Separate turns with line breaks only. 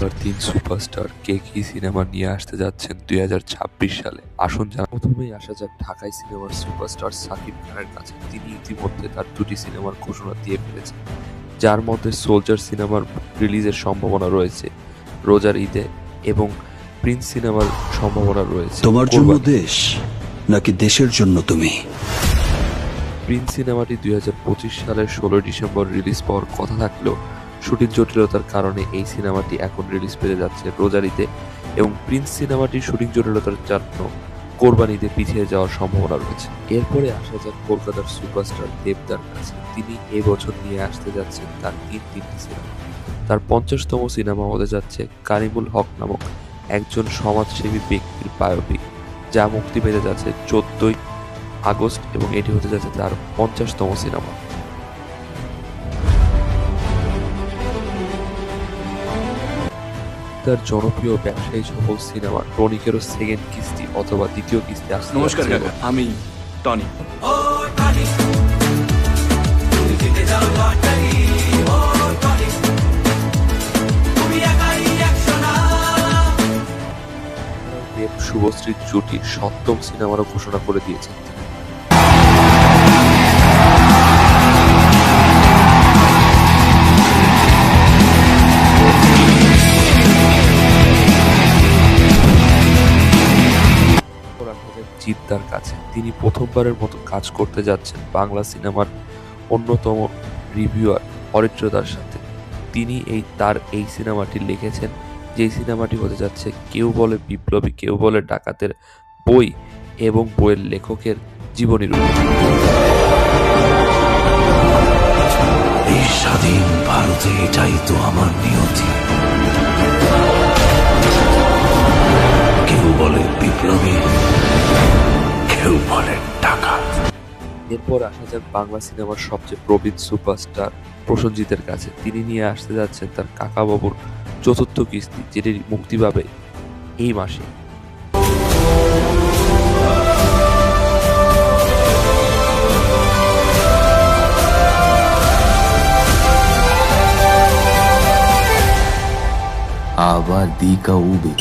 এবার তিন সুপারস্টার কে কি সিনেমা নিয়ে আসতে যাচ্ছেন দু হাজার ছাব্বিশ সালে? আসুন জানা প্রথমেই আসা যাক ঢাকাই সিনেমার সুপারস্টার সাকিব খানের কাছে। তিনি ইতিমধ্যে তার দুটি সিনেমার ঘোষণা দিয়ে ফেলেছেন যার মধ্যে সোলজার সিনেমার রিলিজের সম্ভাবনা রয়েছে রোজার ঈদে এবং প্রিন্স সিনেমার সম্ভাবনা রয়েছে।
তোমার জন্য দেশ নাকি দেশের জন্য তুমি?
প্রিন্স সিনেমাটি দুই হাজার পঁচিশ সালের ষোলোই ডিসেম্বর রিলিজ পাওয়ার কথা থাকলেও শুটিং জটিলতার কারণে এই সিনেমাটি এখন রিলিজ পেতে যাচ্ছে রোজারিতে এবং প্রিন্স সিনেমাটির শুটিং জটিলতার জন্য কোরবানিতে পিছিয়ে যাওয়ার সম্ভাবনা রয়েছে। এরপরে আসা যাক কলকাতার সুপারস্টার দেবদার কাছে। তিনি এবছর নিয়ে আসতে যাচ্ছেন তার তিন তিনটি সিনেমা। তার পঞ্চাশতম সিনেমা হতে যাচ্ছে কারিমুল হক নামক একজন সমাজসেবী ব্যক্তির বায়োপিক যা মুক্তি পেতে যাচ্ছে চোদ্দই আগস্ট এবং এটি হতে যাচ্ছে তার পঞ্চাশতম সিনেমা। তার জনপ্রিয় ব্যবসায়ী সফল সিনেমা টনিকেরও সেকেন্ড কিস্তি অথবা দ্বিতীয় কিস্তি আসতে
নমস্কার। কাকা আমি টনি
দেব শুভশ্রীর জুটির সপ্তম সিনেমারও ঘোষণা করে দিয়েছেন জিদ্দার কাছে। তিনি প্রথমবারের মতো কাজ করতে যাচ্ছেন বাংলা সিনেমার অন্যতম রিভিউয়ার অরিত্রদার সাথে। তিনি এই, তার এই সিনেমাটি লিখেছেন যে সিনেমাটি হতে যাচ্ছে কেউ বলে বিপ্লবী, কেউ বলে ডাকাতের বই এবং বইয়ের লেখকের জীবনীর।
এই স্বাধীন ভারতে এটাই তো আমার নিয়তি
এরপর আসা যাক বাংলা সিনেমার সবচেয়ে প্রবীণ সুপারস্টার প্রসেনজিতের কাছে। তিনি নিয়ে আসতে যাচ্ছেন তার কাকা বাবুর চতুর্থ কিস্তি, যেটি মুক্তি পাবে এই মাসে।
আবার দিকা উবে।